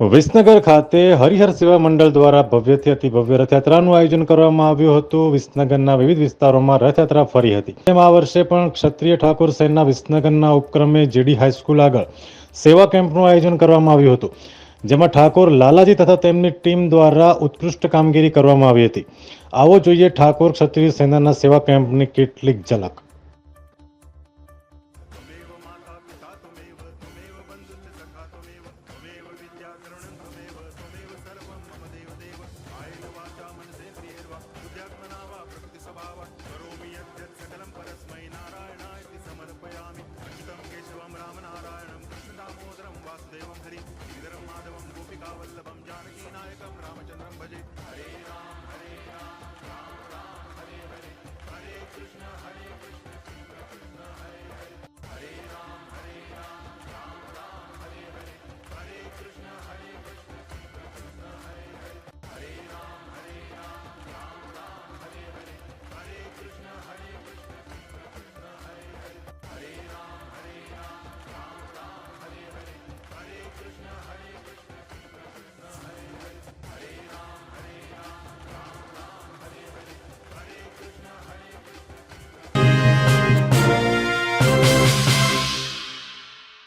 વિસનગર ખાતે હરિહર સેવા મંડળ દ્વારા ભવ્યથી અતિ ભવ્ય રથયાત્રાનું આયોજન કરવામાં આવ્યું હતું. વિસનગરના વિવિધ વિસ્તારોમાં રથયાત્રા ફરી હતી. તેમ આ વર્ષે પણ ક્ષત્રિય ઠાકોર સેના વિસનગરના ઉપક્રમે જેડી હાઈસ્કૂલ આગળ સેવા કેમ્પનું આયોજન કરવામાં આવ્યું હતું. જેમાં ઠાકોર લાલાજી તથા તેમની ટીમ દ્વારા ઉત્કૃષ્ટ કામગીરી કરવામાં આવી હતી. આવો જોઈએ ઠાકોર ક્ષત્રિય સેનાના સેવા કેમ્પની કેટલીક ઝલક. காவல்ல பம்ஜான்